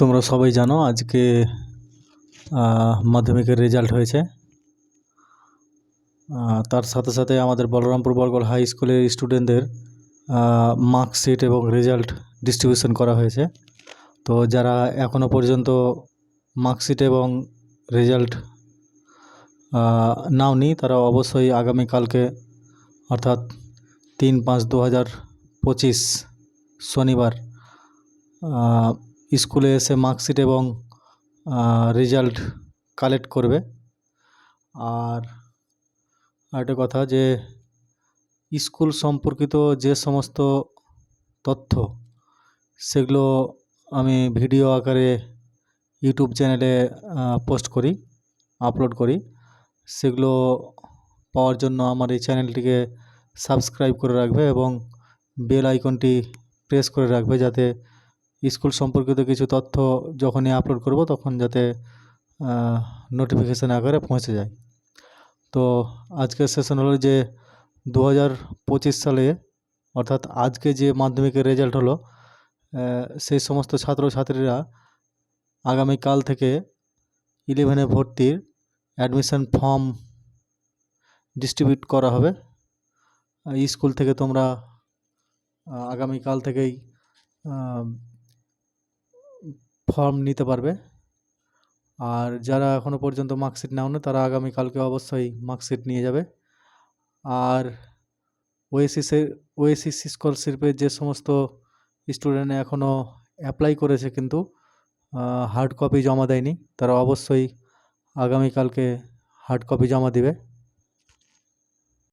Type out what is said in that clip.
তোমরা সবাই জানো আজকে মাধ্যমিকের রেজাল্ট হয়েছে। তার সাথে সাথে আমাদের বলরামপুর বরগড় হাই স্কুলের স্টুডেন্টদের মার্কশিট এবং রেজাল্ট ডিস্ট্রিবিউশন করা হয়েছে। তো যারা এখনও পর্যন্ত মার্কশিট এবং রেজাল্ট নাওনি, তারা অবশ্যই আগামীকালকে অর্থাৎ তিন পাঁচ দু হাজার পঁচিশ শনিবার স্কুলে এসে মার্কশিট এবং রেজাল্ট কালেক্ট করবে। আর আরেকটা কথা যে, স্কুল সম্পর্কিত যে সমস্ত তথ্য, সেগুলো আমি ভিডিও আকারে ইউটিউব চ্যানেলে পোস্ট করি, আপলোড করি। সেগুলো পাওয়ার জন্য আমার এই চ্যানেলটিকে সাবস্ক্রাইব করে রাখবে এবং বেল আইকনটি প্রেস করে রাখবে যাতে স্কুল সম্পর্কিত কিছু তথ্য যখনই আপলোড করব, তখন যাতে নোটিফিকেশান আকারে পৌঁছে যায়। তো আজকের সেশন হলো যে দু হাজার পঁচিশ সালে, অর্থাৎ আজকে যে মাধ্যমিকের রেজাল্ট হলো সেই সমস্ত ছাত্রছাত্রীরা আগামীকাল থেকে ইলেভেনে ভর্তির অ্যাডমিশন ফর্ম ডিস্ট্রিবিউট করা হবে। স্কুল থেকে তোমরা আগামীকাল থেকেই ফর্ম নিতে পারবে। আর যারা এখনও পর্যন্ত মার্কশিট নাওনি, তারা আগামীকালকে অবশ্যই মার্কশিট নিয়ে যাবে। আর ওএসিসের ওএসিস স্কলারশিপের যে সমস্ত স্টুডেন্ট এখনও অ্যাপ্লাই করেছে কিন্তু হার্ড কপি জমা দেয়নি, তারা অবশ্যই আগামীকালকে হার্ড কপি জমা দেবে।